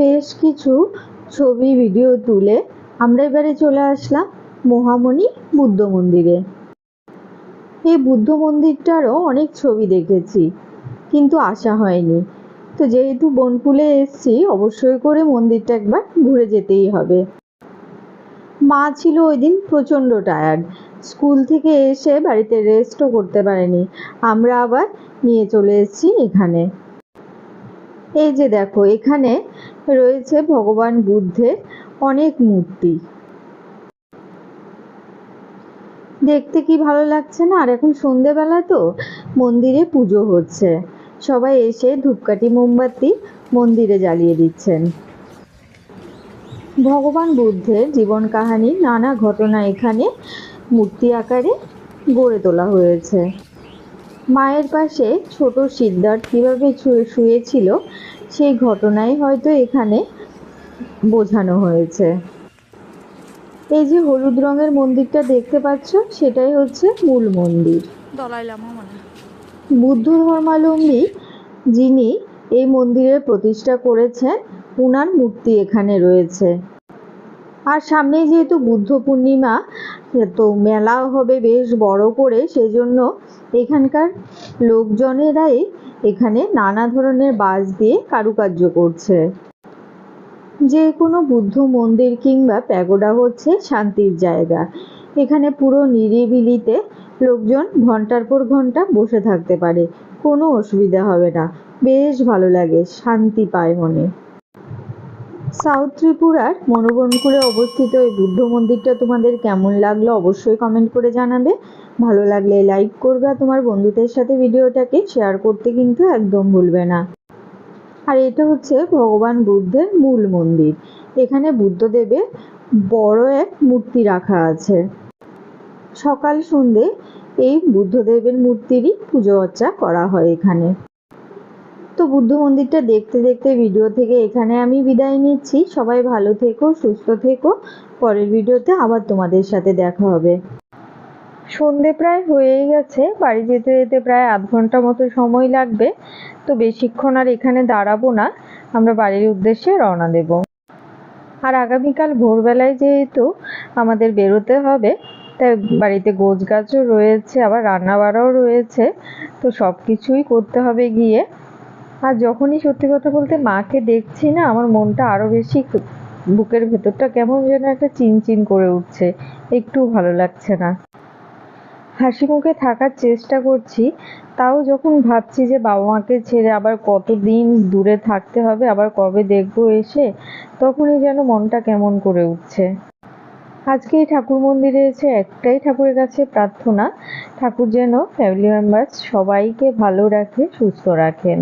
বেশ কিছু ছবি ভিডিও তুলে আমরা এবারে চলে আসলাম মহামণি বুদ্ধ মন্দিরে। এই বুদ্ধ মন্দিরটারও অনেক ছবি দেখেছি, কিন্তু আসা হয়নি। তো যেহেতু বনকুলে এসছি, অবশ্যই করে মন্দিরটা একবার ঘুরে যেতেই হবে। মা ছিল ওই দিন প্রচণ্ড টায়ার্ড স্কুল থেকে এসে বাড়িতে রেস্টও করতে পারেনি। আমরা আবার নিয়ে চলে এসেছি এখানে। এই যে দেখো, এখানে রয়েছে ভগবান বুদ্ধের অনেক মূর্তি। দেখতে কি ভালো লাগছে না? আর এখন সন্ধেবেলা তো, মন্দিরে পুজো হচ্ছে। সবাই এসে ধূপকাঠি, মোমবাতি মন্দিরে জ্বালিয়ে দিচ্ছেন। ভগবান বুদ্ধের জীবন কাহানি, নানা ঘটনা এখানে মূর্তি আকারে গড়ে তোলা হয়েছে। মায়ের পাশে ছোট সিদ্ধার্থ কীভাবে শুয়ে শুয়েছিল সেই ঘটনাই হয়তো এখানে বোঝানো হয়েছে। এই যে হলুদ রঙের মন্দিরটা দেখতে পাচ্ছ সেটাই হচ্ছে মূল মন্দির। দলাই লামা মানে। বুদ্ধ ধর্মালম্বী যিনি এই মন্দিরের প্রতিষ্ঠা করেছেন উনার মূর্তি এখানে রয়েছে। আর সামনে যেহেতু বুদ্ধ পূর্ণিমা, তো মেলা হবে বেশ বড় করে, সেজন্য এখানকার লোকজনেরাই এখানে নানা ধরনের বাস দিয়ে কারুকার্য করছে। যে কোনো বুদ্ধ মন্দির কিংবা প্যাগোডা হচ্ছে শান্তির জায়গা। এখানে পুরো নিরিবিলিতে লোকজন ঘণ্টার পর ঘণ্টা বসে থাকতে পারে, কোনো অসুবিধা হবে না। বেশ ভালো লাগে, শান্তি পায় মনে। সাউথ ত্রিপুরার মনোবনপুরে অবস্থিত এই বুদ্ধ মন্দিরটা তোমাদের কেমন লাগল অবশ্যই কমেন্ট করে জানাবে। ভালো লাগলে লাইক করবে তোমার বন্ধুদের সাথে ভিডিওটাকে শেয়ার করতে কিন্তু একদম ভুলবে না। আর এটা হচ্ছে ভগবান বুদ্ধের মূল মন্দির। এখানে বুদ্ধদেবের বড় এক মূর্তি রাখা আছে। সকাল সন্ধে এই বুদ্ধদেবের মূর্তিরই পুজো অর্চা করা হয় এখানে। তো বুদ্ধ মন্দিরটা দেখতে দেখতে ভিডিও থেকে এখানে আমি বিদায় নিচ্ছি। সবাই ভালো থেকো, সুস্থ থেকো। পরের ভিডিওতে আবার তোমাদের সাথে দেখা হবে। সন্ধে প্রায় হয়েই গেছে। বাড়ি যেতে যেতে প্রায় আধ ঘণ্টা মতো সময় লাগবে। তো বেশিক্ষণ আর এখানে দাঁড়াবো না। আমরা বাড়ির উদ্দেশ্যে রওনা দেব। আর আগামীকাল ভোরবেলায় যেহেতু আমাদের বেরোতে হবে, তাই বাড়িতে গোছ গাছও রয়েছে, আবার রান্না বাড়াও রয়েছে। তো সব কিছুই করতে হবে গিয়ে। আর যখনই সত্যি কথা বলতে মাকে দেখছি না, আমার মনটা আরও বেশি বুকের ভেতরটা কেমন যেন একটা চিনচিন করে উঠছে, একটু ভালো লাগছে না। হাসি মুখে থাকার চেষ্টা করছি, তাও যখন ভাবছি যে বাবা মাকে ছেড়ে আবার কতদিন দূরে থাকতে হবে, আবার কবে দেখব এসে, তখনই যেন মনটা কেমন করে উঠছে। আজকে এই ঠাকুর মন্দিরে এসে একটাই ঠাকুরের কাছে প্রার্থনা, ঠাকুর যেন ফ্যামিলি মেম্বার্স সবাইকে ভালো রাখে, সুস্থ রাখেন।